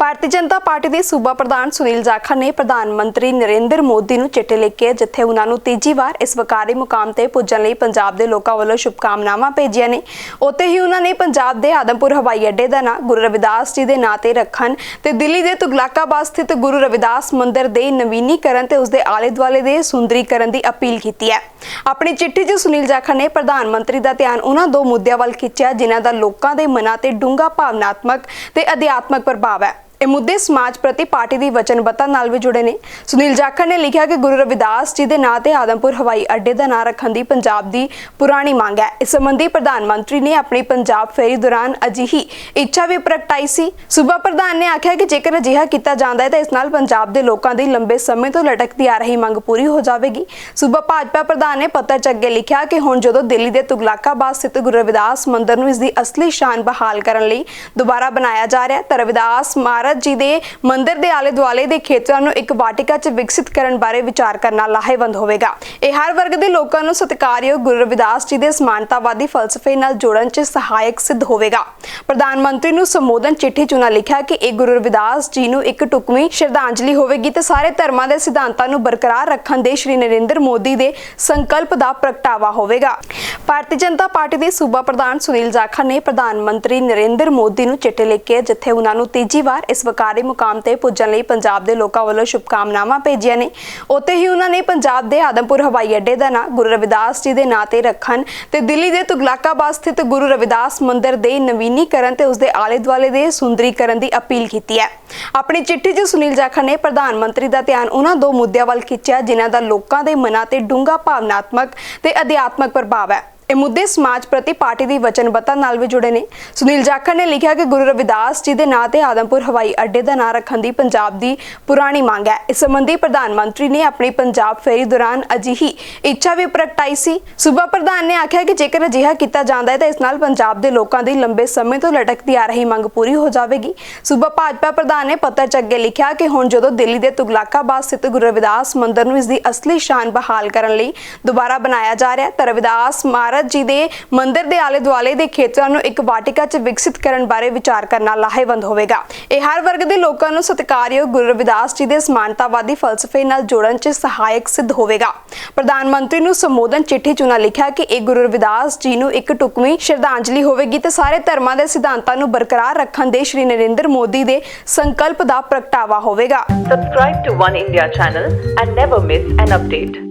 Bharatiya Janata party ਦੇ ਸੂਬਾ ਪ੍ਰਧਾਨ ਸੁਨੀਲ ਜਾਖੜ ਨੇ ਪ੍ਰਧਾਨ ਮੰਤਰੀ ਨਰਿੰਦਰ ਮੋਦੀ ਨੂੰ ਚਿੱਠੀ ਲਿਖੀ ਕੇ ਜਿੱਥੇ ਉਹਨਾਂ ਨੂੰ ਤੀਜੀ ਵਾਰ ਇਸ ਵਕਾਰੀ ਮੁਕਾਮ ਤੇ ਪੁੱਜਣ ਲਈ ਪੰਜਾਬ ਦੇ ਲੋਕਾਂ ਵੱਲੋਂ ਸ਼ੁਭਕਾਮਨਾਵਾਂ ਭੇਜੀਆਂ ਨੇ। ਉੱਥੇ ਹੀ ਉਹਨਾਂ ਨੇ ਪੰਜਾਬ ਦੇ ਆਦਮਪੁਰ ਹਵਾਈ ਅੱਡੇ ਦਾ ਨਾਂ, ਗੁਰੂ ਰਵਿਦਾਸ ਜੀ ਦੇ ਨਾਂ ਤੇ ਰੱਖਣ ਤੇ ਦਿੱਲੀ ਦੇ ਤੁਗਲਕਾਬਾਦ ਸਥਿਤ ਗੁਰੂ ਰਵਿਦਾਸ ਮੰਦਿਰ ਦੇ ਨਵੀਨੀਕਰਨ ਤੇ ਉਸ ਦੇ ਆਲੇ ਦੁਆਲੇ ਦੇ ਸੁੰਦਰੀਕਰਨ ਦੀ ਅਪੀਲ ਕੀਤੀ ਹੈ। ਆਪਣੀ ਚਿੱਠੀ 'ਚ ਸੁਨੀਲ ਜਾਖੜ ਨੇ ਪ੍ਰਧਾਨ ਮੰਤਰੀ ਦਾ ਧਿਆਨ ਉਹਨਾਂ ਦੋ ਮੁੱਦਿਆਂ ਵੱਲ ਖਿੱਚਿਆ, ਜਿਨ੍ਹਾਂ ਦਾ ਲੋਕਾਂ ਦੇ ਮਨਾਂ ਤੇ ਡੂੰਘਾ ਭਾਵਨਾਤਮਕ ਤੇ ਅਧਿਆਤਮਕ ਪ੍ਰਭਾਵ ਹੈ। ਇਹ ਮੁੱਦੇ ਸਮਾਜ ਪ੍ਰਤੀ ਪਾਰਟੀ ਦੀ ਵਚਨਬੱਧਤਾ ਨਾਲ ਵੀ ਜੁੜੇ ਨੇ। ਸੁਨੀਲ ਜਾਖੜ ਨੇ ਲਿਖਿਆ ਕਿ ਗੁਰੂ ਰਵਿਦਾਸ ਜੀ ਦੇ ਨਾਂ ਤੇ ਆਦਮਪੁਰ ਹਵਾਈ ਅੱਡੇ ਦਾ ਨਾਂ ਰੱਖਣ ਦੀ ਪੰਜਾਬ ਦੀ ਪੁਰਾਣੀ ਮੰਗ ਹੈ। ਇਸ ਸੰਬੰਧੀ ਪ੍ਰਧਾਨ ਮੰਤਰੀ ਨੇ ਆਪਣੀ ਪੰਜਾਬ ਫੇਰੀ ਦੌਰਾਨ ਅਜਿਹੀ ਇੱਛਾ ਵੀ ਪ੍ਰਗਟਾਈ ਸੀ। ਸੂਬਾ ਪ੍ਰਧਾਨ ਨੇ ਆਖਿਆ ਕਿ ਜੇਕਰ ਅਜਿਹਾ ਕੀਤਾ ਜਾਂਦਾ ਹੈ ਤਾਂ ਇਸ ਨਾਲ ਪੰਜਾਬ ਦੇ ਲੋਕਾਂ ਦੀ ਲੰਬੇ ਸਮੇਂ ਤੋਂ ਲਟਕਦੀ ਆ ਰਹੀ ਮੰਗ ਪੂਰੀ ਹੋ ਜਾਵੇਗੀ। ਸੂਬਾ ਭਾਜਪਾ ਪ੍ਰਧਾਨ ਨੇ ਪੱਤਰ 'ਚ ਅੱਗੇ ਲਿਖਿਆ ਕਿ ਹੁਣ ਜਦੋਂ ਦਿੱਲੀ ਦੇ ਤੁਗਲਾਕਾਬਾਦ ਸਥਿਤ ਗੁਰੂ ਰਵਿਦਾਸ ਮੰਦਿਰ ਨੂੰ ਇਸ ਦੀ ਅਸਲੀ ਸ਼ਾਨ ਬਹਾਲ ਕਰਨ ਲਈ ਦੁਬਾਰਾ ਬਣਾਇਆ ਜਾ ਰਿਹਾ ਹੈ, ਤਾਂ ਰਵਿਦਾਸ ਮਹਾਰਾਜ ਜੀ ਦੇ ਮੰਦਿਰ ਦੇ ਆਲੇ ਦੁਆਲੇ ਦੇ ਖੇਤਰਾਂ ਨੂੰ ਇੱਕ ਵਾਟਿਕਾ 'ਚ ਵਿਕਸਿਤ ਕਰਨ ਬਾਰੇ ਵਿਚਾਰ ਕਰਨਾ ਲਾਹੇਵੰਦ ਹੋਵੇਗਾ। ਇਹ ਹਰ ਵਰਗ ਦੇ ਲੋਕਾਂ ਨੂੰ ਸਤਿਕਾਰਯੋਗ ਗੁਰੂ ਰਵਿਦਾਸ ਜੀ ਦੇ ਸਮਾਨਤਾਵਾਦੀ ਫਲਸਫੇ ਨਾਲ ਜੋੜਨ 'ਚ ਸਹਾਇਕ ਸਿੱਧ ਹੋਵੇਗਾ। ਪ੍ਰਧਾਨ ਮੰਤਰੀ ਨੂੰ ਸੰਬੋਧਨ ਚਿੱਠੀ 'ਚ ਉਹਨਾਂ ਲਿਖਿਆ ਕਿ ਇਹ ਗੁਰੂ ਰਵਿਦਾਸ ਜੀ ਨੂੰ ਇੱਕ ਟੁਕਵੀਂ ਸ਼ਰਧਾਂਜਲੀ ਹੋਵੇਗੀ ਤੇ ਸਾਰੇ ਧਰਮਾਂ ਦੇ ਸਿਧਾਂਤਾਂ ਨੂੰ ਬਰਕਰਾਰ ਰੱਖਣ ਦੇ ਸ਼੍ਰੀ ਨਰਿੰਦਰ ਮੋਦੀ ਦੇ ਸੰਕਲਪ ਦਾ ਪ੍ਰਗਟਾਵਾ ਹੋਵੇਗਾ। ਭਾਰਤੀ ਜਨਤਾ ਪਾਰਟੀ ਦੇ ਸੂਬਾ ਪ੍ਰਧਾਨ ਸੁਨੀਲ ਜਾਖੜ ਨੇ ਪ੍ਰਧਾਨ ਮੰਤਰੀ ਨਰਿੰਦਰ ਮੋਦੀ ਨੂੰ ਚਿੱਠੀ ਲਿਖ ਕੇ ਜਿੱਥੇ ਉਹਨਾਂ ਨੂੰ ਤੀਜੀ ਵਾਰ ਇਸ ਵਕਾਰੀ ਮੁਕਾਮ ਤੇ ਪੁੱਜਣ ਲਈ ਪੰਜਾਬ ਦੇ ਲੋਕਾਂ ਵੱਲੋਂ ਸ਼ੁਭਕਾਮਨਾਵਾਂ ਭੇਜੀਆਂ ਨੇ। ਉੱਥੇ ਹੀ ਉਹਨਾਂ ਨੇ ਪੰਜਾਬ ਦੇ ਆਦਮਪੁਰ ਹਵਾਈ ਅੱਡੇ ਦਾ ਨਾਂ ਗੁਰੂ ਰਵਿਦਾਸ ਜੀ ਦੇ ਨਾਂ ਤੇ ਰੱਖਣ ਤੇ ਦਿੱਲੀ ਦੇ ਤੁਗਲਕਾਬਾਦ ਸਥਿਤ ਗੁਰੂ ਰਵਿਦਾਸ ਮੰਦਿਰ ਦੇ ਨਵੀਨੀਕਰਨ ਤੇ ਉਸ ਦੇ ਆਲੇ ਦੁਆਲੇ ਦੇ ਸੁੰਦਰੀਕਰਨ ਦੀ ਅਪੀਲ ਕੀਤੀ ਹੈ। ਆਪਣੀ ਚਿੱਠੀ 'ਚ ਸੁਨੀਲ ਜਾਖੜ ਨੇ ਪ੍ਰਧਾਨ ਮੰਤਰੀ ਦਾ ਧਿਆਨ ਉਹਨਾਂ ਦੋ ਮੁੱਦਿਆਂ ਵੱਲ ਖਿੱਚਿਆ, ਜਿਨ੍ਹਾਂ ਦਾ ਲੋਕਾਂ ਦੇ ਮਨਾਂ ਤੇ ਡੂੰਘਾ ਭਾਵਨਾਤਮਕ ਤੇ ਅਧਿਆਤਮਕ ਪ੍ਰਭਾਵ ਹੈ। ਇਹ ਮੁੱਦੇ ਸਮਾਜ ਪ੍ਰਤੀ ਪਾਰਟੀ ਦੀ ਵਚਨਬੱਧਤਾ ਨਾਲ ਵੀ ਜੁੜੇ ਨੇ। ਸੁਨੀਲ ਜਾਖੜ ਨੇ ਲਿਖਿਆ ਕਿ ਗੁਰੂ ਰਵਿਦਾਸ ਜੀ ਦੇ ਨਾਂ ਤੇ ਆਦਮਪੁਰ ਹਵਾਈ ਅੱਡੇ ਦਾ ਨਾਂ ਰੱਖਣ ਦੀ ਪੰਜਾਬ ਦੀ ਪੁਰਾਣੀ ਮੰਗ ਹੈ। ਇਸ ਸੰਬੰਧੀ ਪ੍ਰਧਾਨ ਮੰਤਰੀ ਨੇ ਆਪਣੀ ਪੰਜਾਬ ਫੇਰੀ ਦੌਰਾਨ ਅਜਿਹੀ ਇੱਛਾ ਵੀ ਪ੍ਰਗਟਾਈ ਸੀ। ਸੂਬਾ ਪ੍ਰਧਾਨ ਨੇ ਆਖਿਆ ਕਿ ਜੇਕਰ ਅਜਿਹਾ ਕੀਤਾ ਜਾਂਦਾ ਹੈ ਤਾਂ ਇਸ ਨਾਲ ਪੰਜਾਬ ਦੇ ਲੋਕਾਂ ਦੀ ਲੰਬੇ ਸਮੇਂ ਤੋਂ ਲਟਕਦੀ ਆ ਰਹੀ ਮੰਗ ਪੂਰੀ ਹੋ ਜਾਵੇਗੀ। ਸੂਬਾ ਭਾਜਪਾ ਪ੍ਰਧਾਨ ਨੇ ਪੱਤਰ 'ਚ ਅੱਗੇ ਲਿਖਿਆ ਕਿ ਹੁਣ ਜਦੋਂ ਦਿੱਲੀ ਦੇ ਤੁਗਲਕਾਬਾਦ ਸਥਿਤ ਗੁਰੂ ਰਵਿਦਾਸ ਮੰਦਿਰ ਨੂੰ ਇਸ ਦੀ ਅਸਲੀ ਸ਼ਾਨ ਬਹਾਲ ਕਰਨ ਲਈ ਦੁਬਾਰਾ ਬਣਾਇਆ ਜਾ ਰਿਹਾ ਹੈ, ਤਾਂ ਰਵਿਦਾਸ ਮਹਾਰਾਜ ਜੀ ਦੇ ਮੰਦਿਰ ਦੇ ਆਲੇ ਦੁਆਲੇ ਦੇ ਖੇਤਰਾਂ ਨੂੰ ਇੱਕ ਵਾਟਿਕਾ 'ਚ ਵਿਕਸਿਤ ਕਰਨ ਬਾਰੇ ਵਿਚਾਰ ਕਰਨਾ ਲਾਹੇਵੰਦ ਹੋਵੇਗਾ। ਇਹ ਹਰ ਵਰਗ ਦੇ ਲੋਕਾਂ ਨੂੰ ਸਤਿਕਾਰਯੋਗ ਗੁਰੂ ਰਵਿਦਾਸ ਜੀ ਦੇ ਸਮਾਨਤਾਵਾਦੀ ਫਲਸਫੇ ਨਾਲ ਜੋੜਨ 'ਚ ਸਹਾਇਕ ਸਿੱਧ ਹੋਵੇਗਾ। ਪ੍ਰਧਾਨ ਮੰਤਰੀ ਨੂੰ ਸੰਬੋਧਨ ਚਿੱਠੀ 'ਚ ਉਹਨਾਂ ਲਿਖਿਆ ਕਿ ਇਹ ਗੁਰੂ ਰਵਿਦਾਸ ਜੀ ਨੂੰ ਇੱਕ ਟੁਕਵੀਂ ਸ਼ਰਧਾਂਜਲੀ ਹੋਵੇਗੀ ਤੇ ਸਾਰੇ ਧਰਮਾਂ ਦੇ ਸਿਧਾਂਤਾਂ ਨੂੰ ਬਰਕਰਾਰ ਰੱਖਣ ਦੇ ਸ਼੍ਰੀ ਨਰਿੰਦਰ ਮੋਦੀ ਦੇ ਸੰਕਲਪ ਦਾ ਪ੍ਰਗਟਾਵਾ ਹੋਵੇਗਾ। Subscribe to One India channel and never miss an update.